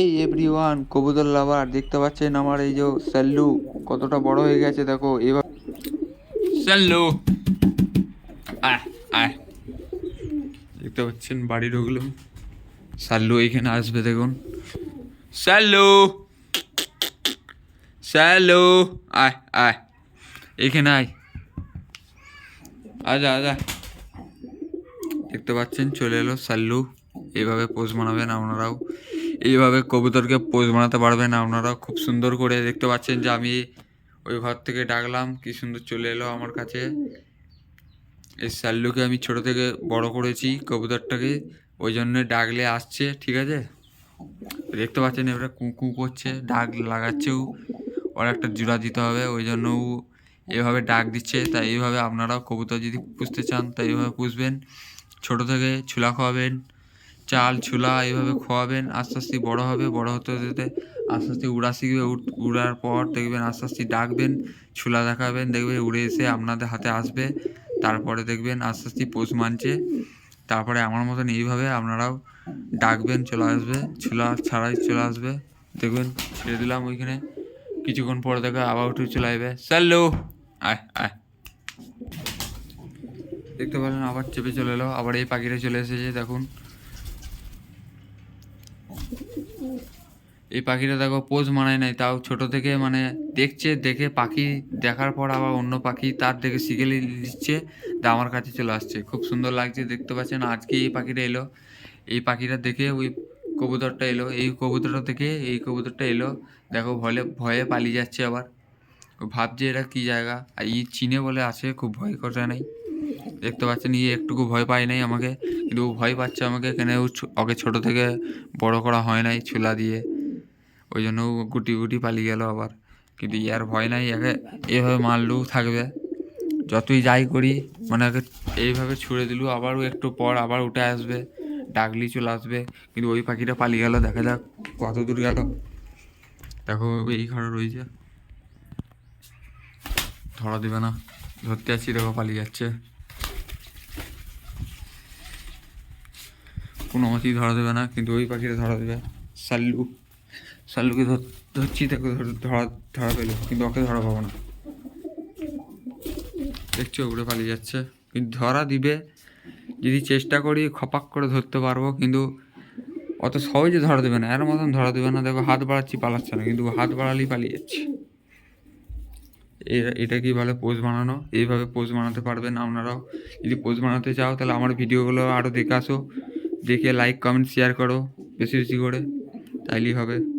এই এভরিওয়ান কবুতর লাভার দেখতে পাচ্ছেন আমার এই যে স্যাল্লু, কতটা বড় হয়ে গেছে, দেখো, এবার স্যাল্লু! আয় আয়। দেখতে পাচ্ছেন বাড়ি ঢুকলো সাল্লু এইখানে আসবে, দেখুন। স্যাল্লু! স্যাল্লু! আয় আয়। এইখানে আয়। আজা আজা দেখতে পাচ্ছেন, চলে এলো সাল্লু এইভাবে পোজ মানাবেন আপনারাও। এইভাবে কবুতরকে পোজ বানাতে পারবেন আপনারাও খুব সুন্দর করে দেখতে পাচ্ছেন যে আমি ওই ঘর থেকে ডাকলাম, কি সুন্দর চলে এলো আমার কাছে। এই সাল্লুকে আমি ছোট থেকে বড় করেছি কবুতরটাকে, ওই জন্য ডাকলে আসছে, ঠিক আছে? দেখতে পাচ্ছেন এবারে কু কু করছে, ডাক লাগাচ্ছেও। ওর একটা জোড়া দিতে হবে, ওই জন্য ও এভাবে ডাক দিচ্ছে। তাই এইভাবে আপনারাও কবুতর যদি পুষতে চান, তাই এইভাবে পুষবেন। ছোট থেকে ছুলা খাওয়াবেন। চাল, ছুলা এইভাবে খোয়াবেন, আস্তে আস্তে বড় হবে, বড় হতে হতে আস্তে আস্তে উড়া শিখবে উড়- উড়ার পর দেখবেন আস্তে আস্তে ডাকবেন, ছোলা দেখাবেন, দেখবেন উড়ে এসে আপনাদের হাতে আসবে, তারপরে দেখবেন আস্তে আস্তে পোষ মানছে, তারপরে আমার মতন এইভাবে আপনারাও ডাকবেন, চলে আসবে, ছুলা ছাড়াই চলে আসবে, দেখবেন ছেড়ে দিলাম ওইখানে, কিছুক্ষণ পরে দেখো আবার উঠে চলে আসবে, স্যালো, আয় আয়। দেখতে পেলেন, আবার চেপে চলে এলো, আবার এই পাখিটা চলে এসেছে, দেখুন। এই পাখিটা দেখো পোজ মানায় নাই, তাও ছোট থেকে মানে দেখছে, দেখে পাখি দেখার পর আবার অন্য পাখি তার দেখে শিখে দিচ্ছে, তা আমার কাছে চলে আসছে। খুব সুন্দর লাগছে, দেখতে পাচ্ছেন, আজকে এই পাখিটা এলো। এই পাখিটা দেখে ওই কবুতরটা এলো, এই কবুতরটা দেখে এই কবুতরটা এলো। দেখো ভয়ে ভয়ে পালিয়ে যাচ্ছে আবার। ভাবছে এটা কী জায়গা, আর ই চিনে বলে আসে খুব ভয় করে নাই। দেখতে পাচ্ছেন, ই একটুকু ভয় পায় নাই আমাকে, কিন্তু ভয় পাচ্ছে আমাকে, কেন ওকে ছোট থেকে বড় করা হয় নাই, ছোলা দিয়ে। ওই জন্য গুটি গুটি পালিয়ে গেল আবার। কিন্তু ইয়ার ভয় নাই, একে এভাবে মারলেও থাকবে। যতই যাই করি মানে ওকে এইভাবে ছুড়ে দিলু আবারও একটু পর আবার উঠে আসবে, ডাকলি চলে আসবে। কিন্তু ওই পাখিটা পালিয়ে গেল, দেখা যাক কত দূর গেল। দেখো এই ঘরে রয়েছে। ধরা দেবে না। ধরতে যাচ্ছি, দেখো পালিয়ে যাচ্ছে। কোনো মতেই ধরা দেবে না, কিন্তু ওই পাখিটা ধরা দেবে। সাল্লু। ধর- ধরছি দেখো ধর- ধরা পেল, কিন্তু ওকে ধরা পাবো না। দেখছ উড়ে পালিয়ে যাচ্ছে। কিন্তু ধরা দিবে, যদি চেষ্টা করি খপাক করে ধরতে পারব, কিন্তু অত সহজে ধরা দেবে না। এর মতন ধরা দেবে না। দেখো, হাত বাড়াচ্ছি, পালাচ্ছে না, কিন্তু হাত বাড়ালেই পালিয়ে যাচ্ছে। এটা কি বলে পোজ বানানো? এইভাবে পোজ বানাতে পারবেন আপনারাও। যদি পোজ বানাতে চাও, তাহলে আমার ভিডিওগুলো আরও দেখে আসো। দেখে লাইক কমেন্ট শেয়ার করো, বেশি বেশি করে। তাইলেই হবে।